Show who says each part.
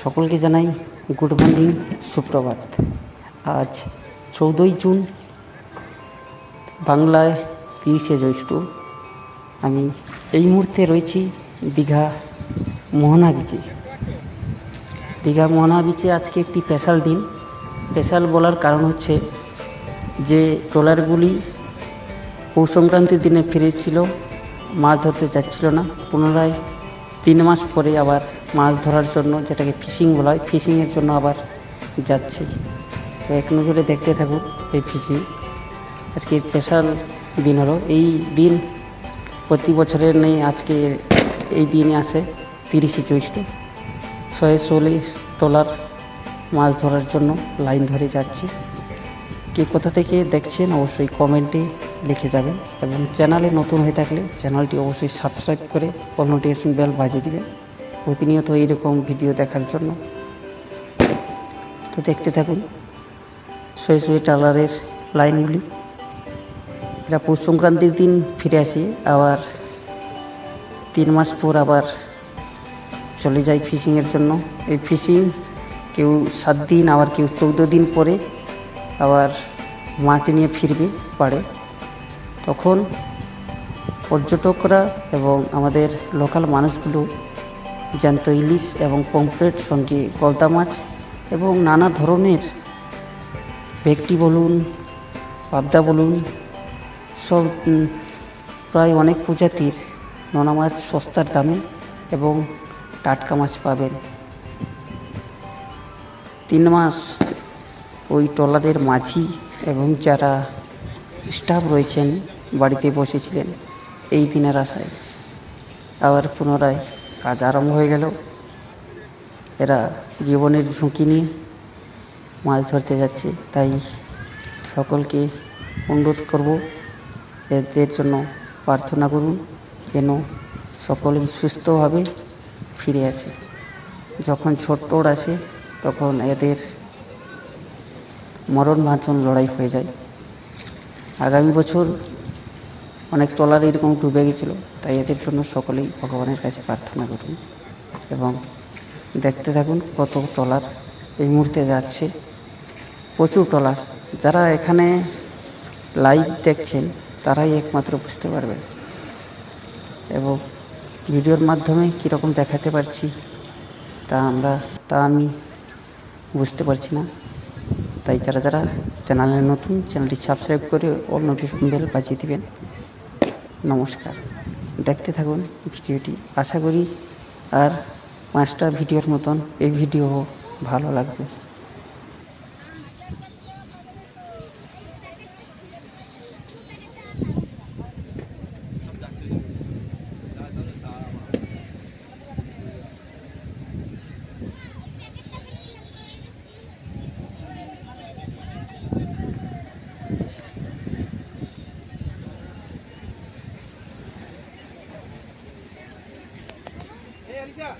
Speaker 1: সকলকে জানাই good morning, সুপ্রভাত। আজ চৌদ্দই জুন, বাংলায় তিরিশে জ্যৈষ্ঠ। আমি এই মুহূর্তে রয়েছি দীঘা মোহনা বিচে দীঘা মোহনা বিচে আজকে একটি স্পেশাল দিন। স্পেশাল বলার কারণ হচ্ছে যে ট্রলারগুলি পৌষ সংক্রান্তির দিনে ফিরে এসেছিল, মাছ ধরতে যাচ্ছিল না। পুনরায় তিন মাস পরে আবার মাছ ধরার জন্য যেটাকে ফিশিং বলা হয়, ফিশিংয়ের জন্য আবার যাচ্ছে। তো এক নজরে দেখতে থাকুন এই ফিশিং। আজকে স্পেশাল দিন হলো। এই দিন প্রতি বছরের নেই, আজকে এই দিনে আসে তিরিশে জ্যৈষ্ঠ। শয়ে ষোলে ট্রলার মাছ ধরার জন্য লাইন ধরে যাচ্ছি। কে কোথা থেকে দেখছেন অবশ্যই কমেন্টে লিখে যাবেন এবং চ্যানেলে নতুন হয়ে থাকলে চ্যানেলটি অবশ্যই সাবস্ক্রাইব করে অল নোটিফিকেশন বেল বাজিয়ে দিবেন। প্রতিনিয়ত এইরকম ভিডিও দেখার জন্য। তো দেখতে থাকুন শয়ে টালারের লাইনগুলি। এরা পৌষ সংক্রান্তির দিন ফিরে আসি, আবার তিন মাস পর আবার চলে যায় ফিশিংয়ের জন্য। এই ফিশিং কেউ সাত দিন, আবার কেউ চৌদ্দ দিন পরে আবার মাছ নিয়ে ফিরবে পাড়ে। তখন পর্যটকরা এবং আমাদের লোকাল মানুষগুলো জ্যান্ত ইলিশ এবং পমফ্রেট সঙ্গে গলদা মাছ এবং নানা ধরনের ভেকটি বলুন, পাবদা বলুন, সব প্রায় অনেক প্রজাতির নোনা মাছ সস্তার দামে এবং টাটকা মাছ পাবেন। তিন মাস ওই ট্রলারের মাঝি এবং যারা স্টাফ রয়েছেন বাড়িতে বসেছিলেন। এই দিনের আশায়। আবার পুনরায় কাজ আরম্ভ হয়ে গেল। এরা জীবনের ঝুঁকি নিয়ে মাছ ধরতে যাচ্ছে। তাই সকলকে অনুরোধ করব, এদের জন্য প্রার্থনা করুন যেন সকলেই সুস্থভাবে ফিরে আসে। যখন ছোট্টর আসে, তখন এদের মরণ বাঁচন লড়াই হয়ে যায়। আগামী বছর অনেক ট্রলার এরকম ডুবে গেছিল, তাই এদের জন্য সকলেই ভগবানের কাছে প্রার্থনা করুন এবং দেখতে থাকুন কত ট্রলার এই মুহূর্তে যাচ্ছে। প্রচুর ট্রলার। যারা এখানে লাইভ দেখছেন, তারাই একমাত্র বুঝতে পারবেন। এবং ভিডিওর মাধ্যমে কীরকম দেখাতে পারছি, তা আমরা, তা আমি বুঝতে পারছি না। তাই যারা যারা চ্যানেলে নতুন, চ্যানেলটি সাবস্ক্রাইব করে অল নোটিফিকেশন বেল বাজিয়ে দিবেন। নমস্কার। দেখতে থাকুন ভিডিওটি। আশা করি আর পাঁচটা ভিডিওর মতন এই ভিডিও ভালো লাগবে। Yeah.